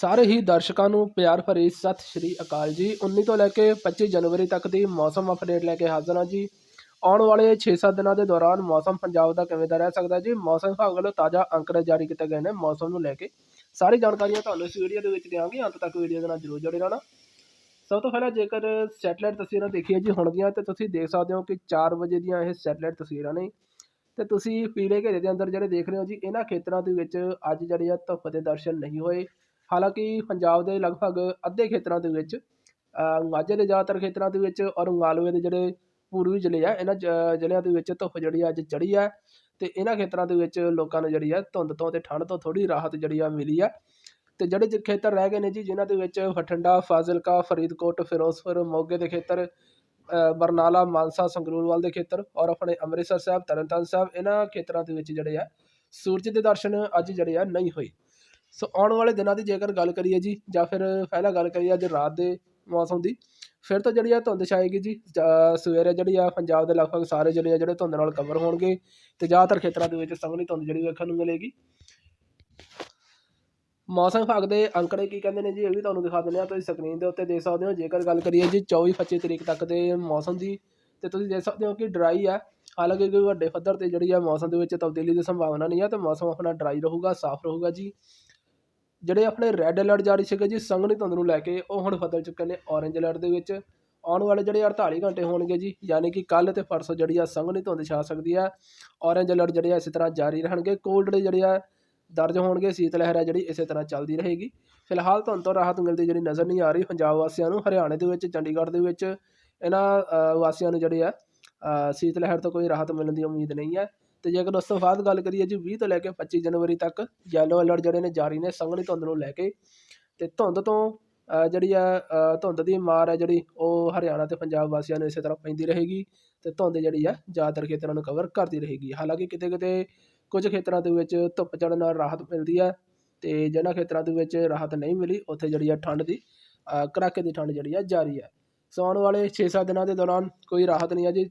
ਸਾਰੇ ਹੀ ਦਰਸ਼ਕਾਂ ਨੂੰ ਪਿਆਰ ਭਰੀ ਸਤਿ ਸ਼੍ਰੀ ਅਕਾਲ ਜੀ। 19 ਤੋਂ ਲੈ ਕੇ 25 ਜਨਵਰੀ ਤੱਕ ਦੀ ਮੌਸਮ ਅਪਡੇਟ ਲੈ ਕੇ ਹਾਜ਼ਰ ਹਾਂ ਜੀ। ਆਉਣ ਵਾਲੇ 6-7 ਦਿਨਾਂ ਦੇ ਦੌਰਾਨ ਮੌਸਮ ਪੰਜਾਬ ਦਾ ਕਿਵੇਂ ਦਾ ਰਹਿ ਸਕਦਾ ਜੀ? ਮੌਸਮ ਵਿਭਾਗ ਵੱਲੋਂ ਤਾਜ਼ਾ ਅੰਕੜੇ ਜਾਰੀ ਕੀਤੇ ਗਏ ਨੇ। ਮੌਸਮ ਨੂੰ ਲੈ ਕੇ ਸਾਰੀ ਜਾਣਕਾਰੀਆਂ ਤੁਹਾਨੂੰ ਇਸ ਵੀਡੀਓ ਦੇ ਵਿੱਚ ਦਿਆਂਗੇ। ਅੰਤ ਤੱਕ ਵੀਡੀਓ ਦੇ ਨਾਲ ਜਰੂਰ ਜੁੜੇ ਰਹਿਣਾ। ਸਭ ਤੋਂ ਪਹਿਲਾਂ ਜੇਕਰ ਸੈਟਲਾਈਟ ਤਸਵੀਰਾਂ ਦੇਖੀਏ ਜੀ ਹੁਣ ਦੀਆਂ ਤੇ ਤੁਸੀਂ ਦੇਖ ਸਕਦੇ ਹੋ ਕਿ 4 ਵਜੇ ਦੀਆਂ ਇਹ ਸੈਟਲਾਈਟ ਤਸਵੀਰਾਂ ਨੇ। ਤੇ ਤੁਸੀਂ ਪੀਲੇ ਘੇਰੇ ਦੇ ਅੰਦਰ ਜਿਹੜੇ ਦੇਖ ਰਹੇ ਹੋ ਜੀ, ਇਹਨਾਂ ਖੇਤਰਾਂ ਦੇ ਵਿੱਚ ਅੱਜ ਜਿਹੜੇ ਆ ਧੁੱਪ ਦੇ ਦਰਸ਼ਨ ਨਹੀਂ ਹੋਏ। ਹਾਲਾਂਕਿ ਪੰਜਾਬ ਦੇ ਲਗਭਗ ਅੱਧੇ ਖੇਤਰਾਂ ਦੇ ਵਿੱਚ ਮਾਝੇ ਦੇ ਜ਼ਿਆਦਾਤਰ ਖੇਤਰਾਂ ਦੇ ਵਿੱਚ ਔਰ ਮਾਲਵੇ ਦੇ ਜਿਹੜੇ ਪੂਰਬੀ ਜ਼ਿਲ੍ਹੇ ਆ, ਇਹਨਾਂ ਜ- ਜ਼ਿਲ੍ਹਿਆਂ ਦੇ ਵਿੱਚ ਧੁੱਪ ਜਿਹੜੀ ਆ ਅੱਜ ਚੜੀ ਆ ਤੇ ਇਹਨਾਂ ਖੇਤਰਾਂ ਦੇ ਵਿੱਚ ਲੋਕਾਂ ਨੂੰ ਜਿਹੜੀ ਆ ਧੁੰਦ ਤੋਂ ਤੇ ਠੰਡ ਤੋਂ ਥੋੜੀ ਰਾਹਤ ਜਿਹੜੀ ਆ ਮਿਲੀ ਆ। ਤੇ ਜਿਹੜੇ ਜ- ਖੇਤਰ ਰਹਿ ਗਏ ਨੇ ਜੀ, ਜਿਨ੍ਹਾਂ ਦੇ ਵਿੱਚ ਬਠਿੰਡਾ, ਫਾਜ਼ਿਲਕਾ, ਫਰੀਦਕੋਟ, ਫਿਰੋਜ਼ਪੁਰ, ਮੋਗੇ ਦੇ ਖੇਤਰ ਬਰਨਾਲਾ, ਮਾਨਸਾ, ਸੰਗਰੂਰਵਾਲ ਦੇ ਖੇਤਰ ਔਰ ਆਪਣੇ ਅੰਮ੍ਰਿਤਸਰ ਸਾਹਿਬ, ਤਰਨਤਾਰਨ ਸਾਹਿਬ, ਇਹਨਾਂ ਖੇਤਰਾਂ ਦੇ ਵਿੱਚ ਜਿਹੜੇ ਆ ਸੂਰਜ ਦੇ ਦਰਸ਼ਨ ਅੱਜ ਜਿਹੜੇ ਆ ਨਹੀਂ ਹੋਏ। ਸੋ ਆਉਣ ਵਾਲੇ ਦਿਨਾਂ ਦੀ ਜੇਕਰ ਗੱਲ ਕਰੀਏ ਜੀ, ਜਾਂ ਫਿਰ ਪਹਿਲਾਂ ਗੱਲ ਕਰੀਏ ਅੱਜ ਰਾਤ ਦੇ ਮੌਸਮ ਦੀ, ਫਿਰ ਤਾਂ ਜਿਹੜੀ ਆ ਧੁੰਦ ਛਾਏਗੀ ਜੀ ਸਵੇਰੇ ਜਿਹੜੀ ਆ ਪੰਜਾਬ ਦੇ ਲਗਭਗ ਸਾਰੇ ਜ਼ਿਲ੍ਹੇ ਆ ਜਿਹੜੇ ਧੁੰਦ ਨਾਲ ਕਵਰ ਹੋਣਗੇ ਤੇ ਜ਼ਿਆਦਾਤਰ ਖੇਤਰਾਂ ਦੇ ਵਿੱਚ ਸੰਘਣੀ ਧੁੰਦ ਜਿਹੜੀ ਵੇਖਣ ਨੂੰ ਮਿਲੇਗੀ। ਮੌਸਮ ਵਿਭਾਗ ਦੇ ਅੰਕੜੇ ਕੀ ਕਹਿੰਦੇ ਨੇ ਜੀ, ਇਹ ਵੀ ਤੁਹਾਨੂੰ ਦਿਖਾ ਦਿੰਦੇ ਆ, ਤੁਸੀਂ ਸਕਰੀਨ ਦੇ ਉੱਤੇ ਦੇਖ ਸਕਦੇ ਹੋ, ਜੇਕਰ ਗੱਲ ਕਰੀਏ ਜੀ 24 25 ਤਰੀਕ ਤੱਕ ਦੇ ਮੌਸਮ ਦੀ, ਤੇ ਤੁਸੀਂ ਦੇਖ ਸਕਦੇ ਹੋ ਕਿ ਡਰਾਈ ਆ, ਹਾਲਾਂਕਿ ਕੋਈ ਵੱਡੇ ਪੱਧਰ ਤੇ ਜਿਹੜੀ ਆ ਮੌਸਮ ਦੇ ਵਿੱਚ ਤਬਦੀਲੀ ਦੀ ਸੰਭਾਵਨਾ ਨਹੀਂ ਆ, ਤੇ ਮੌਸਮ ਆਪਣਾ ਡਰਾਈ ਰਹੂਗਾ, ਸਾਫ਼ ਰਹੂਗਾ ਜੀ। ਜਿਹੜੇ ਆਪਣੇ ਰੈੱਡ ਅਲਰਟ ਜਾਰੀ ਸੀਗੇ ਜੀ, ਸੰਘਣੀ ਧੁੰਦ ਨੂੰ ਲੈ ਕੇ ਉਹ ਹੁਣ ਬਦਲ ਚੁੱਕੇ ਨੇ ਔਰੇਂਜ ਅਲਰਟ ਦੇ ਵਿੱਚ। ਆਉਣ ਵਾਲੇ ਜਿਹੜੇ 48 ਘੰਟੇ ਹੋਣਗੇ ਜੀ, ਯਾਨੀ ਕਿ ਕੱਲ ਤੇ ਪਰਸੋਂ ਜਿਹੜੀ ਆ ਸੰਘਣੀ ਧੁੰਦ ਛਾ ਸਕਦੀ ਆ। ਔਰੇਂਜ ਅਲਰਟ ਜਿਹੜੇ ਆ ਇਸੇ ਤਰ੍ਹਾਂ ਜਾਰੀ ਰਹਿਣਗੇ। ਕੋਲਡ ਡੇ ਜਿਹੜੇ ਆ ਦਰਜ ਹੋਣਗੇ, ਸੀਤ ਲਹਿਰ ਆ ਜਿਹੜੀ ਇਸੇ ਤਰ੍ਹਾਂ ਚੱਲਦੀ ਰਹੇਗੀ। ਫਿਲਹਾਲ ਧੁੰਦ ਤੋਂ ਰਾਹਤ ਮਿਲਦੀ ਜਿਹੜੀ ਨਜ਼ਰ ਨਹੀਂ ਆ ਰਹੀ ਪੰਜਾਬ ਵਾਸੀਆਂ ਨੂੰ। ਹਰਿਆਣੇ ਦੇ ਵਿੱਚ, ਚੰਡੀਗੜ੍ਹ ਦੇ ਵਿੱਚ, ਇਹਨਾਂ ਵਾਸੀਆਂ ਨੂੰ ਜਿਹੜੇ ਆ ਸੀਤ ਲਹਿਰ ਤੋਂ ਕੋਈ ਰਾਹਤ ਮਿਲਣ ਦੀ ਉਮੀਦ ਨਹੀਂ ਹੈ। ਤੇ ਜੇਕਰ ਉਸ ਤੋਂ ਬਾਅਦ ਗੱਲ ਕਰੀਏ ਜੀ 20 ਤੋਂ ਲੈ ਕੇ 25 ਜਨਵਰੀ ਤੱਕ ਯੈਲੋ ਅਲਰਟ ਜਿਹੜੇ ਨੇ ਜਾਰੀ ਨੇ, ਸੰਘਣੀ ਧੁੰਦ ਨੂੰ ਲੈ ਕੇ। ਤੇ ਧੁੰਦ ਤੋਂ ਜਿਹੜੀ ਆ ਧੁੰਦ ਦੀ ਮਾਰ ਹੈ ਜਿਹੜੀ, ਉਹ ਹਰਿਆਣਾ ਤੇ ਪੰਜਾਬ ਵਾਸੀਆਂ ਨੂੰ ਇਸੇ ਤਰ੍ਹਾਂ ਪੈਂਦੀ ਰਹੇਗੀ ਤੇ ਧੁੰਦ ਜਿਹੜੀ ਆ ਜ਼ਿਆਦਾਤਰ ਖੇਤਰਾਂ ਨੂੰ ਕਵਰ ਕਰਦੀ ਰਹੇਗੀ। ਹਾਲਾਂਕਿ ਕਿਤੇ ਕਿਤੇ ਕੁਝ ਖੇਤਰਾਂ ਦੇ ਵਿੱਚ ਧੁੱਪ ਚੜ੍ਹਨ ਨਾਲ ਰਾਹਤ ਮਿਲਦੀ ਹੈ ਤੇ ਜਿਹਨਾਂ ਖੇਤਰਾਂ ਦੇ ਵਿੱਚ ਰਾਹਤ ਨਹੀਂ ਮਿਲੀ, ਉੱਥੇ ਜਿਹੜੀ ਆ ਠੰਡ ਦੀ ਕੜਾਕੇ ਦੀ ਠੰਡ ਜਿਹੜੀ ਆ ਜਾਰੀ ਹੈ। ਸੋ ਆਉਣ ਵਾਲੇ 6-7 ਦਿਨਾਂ ਦੇ ਦੌਰਾਨ ਕੋਈ ਰਾਹਤ ਨਹੀਂ ਹੈ ਜੀ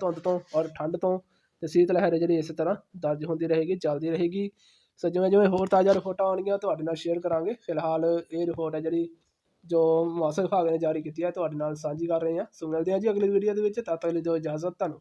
ਧੁੰਦ ਤੋਂ ਔਰ ਠੰਡ ਤੋਂ। ਤੇ ਸੀਤ ਲਹਿਰ ਜਿਹੜੀ ਇਸ ਤਰ੍ਹਾਂ ਦਰਜ ਹੁੰਦੀ ਰਹੇਗੀ, ਚੱਲਦੀ ਰਹੇਗੀ। ਸੋ ਜਿਵੇਂ ਜਿਵੇਂ ਹੋਰ ਤਾਜ਼ਾ ਰਿਪੋਰਟਾਂ ਆਉਣਗੀਆਂ, ਤੁਹਾਡੇ ਨਾਲ ਸ਼ੇਅਰ ਕਰਾਂਗੇ। ਫਿਲਹਾਲ ਇਹ ਰਿਪੋਰਟ ਹੈ ਜਿਹੜੀ ਜੋ ਮੌਸਮ ਵਿਭਾਗ ਨੇ ਜਾਰੀ ਕੀਤੀ ਹੈ, ਤੁਹਾਡੇ ਨਾਲ ਸਾਂਝੀ ਕਰ ਰਹੇ ਹਾਂ। ਸੋ ਮਿਲਦੇ ਹਾਂ ਜੀ ਅਗਲੀ ਵੀਡੀਓ ਦੇ ਵਿੱਚ, ਤਦ ਤੱਕ ਲਈ ਦਿਓ ਇਜਾਜ਼ਤ ਤੁਹਾਨੂੰ